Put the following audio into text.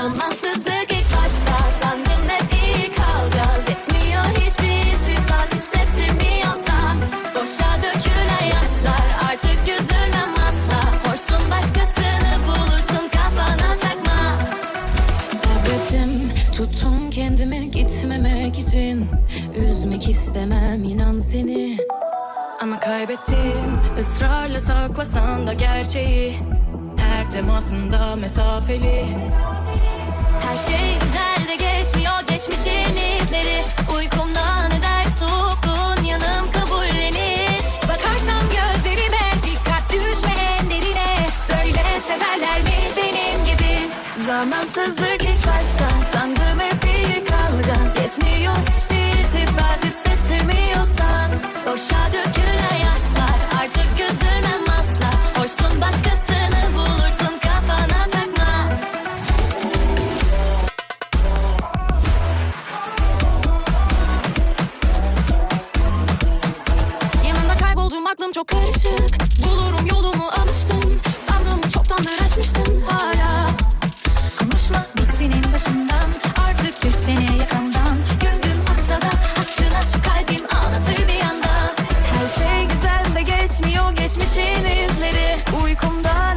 Zamansızlık ilk başta. Sandım hep iyi kalacağız. Yetmiyor hiçbir iltifat. Hissettirmiyorsan Boşa dökülen yaşlar. Artık üzülmem asla. Hoşsun başkasını bulursun kafana takma. Sabrettim tuttum kendimi gitmemek için. Üzmek istemem inan seni. Ama kaybettim ısrarla saklasan da gerçeği. Her temasında mesafeli Her şey güzel de geçmiyor geçmişin izleri. Uykumdan eder soğukluğun yanım kabullenir. Bakarsam gözlerime dikkat düşme en derine. Söyle severler mi benim gibi? Zamansızlık ilk baştan sandım hep iyi kalacağız Yetmiyor hiçbir iltifat hissettirmiyorsan Boşa dökülen yaşlar artık üzülmem asla Hoşsun bulursun çok karışık. Bulurum yolumu alıştım. Sabrımı çoktandır açmıştım hala. Konuşma bit senin başından. Artık düş seni yakamdan. Gündüm atsa da hatırın aşk kalbim ağlatır bir yanda Her şey güzel de geçmiyor geçmişin izleri. Uykumda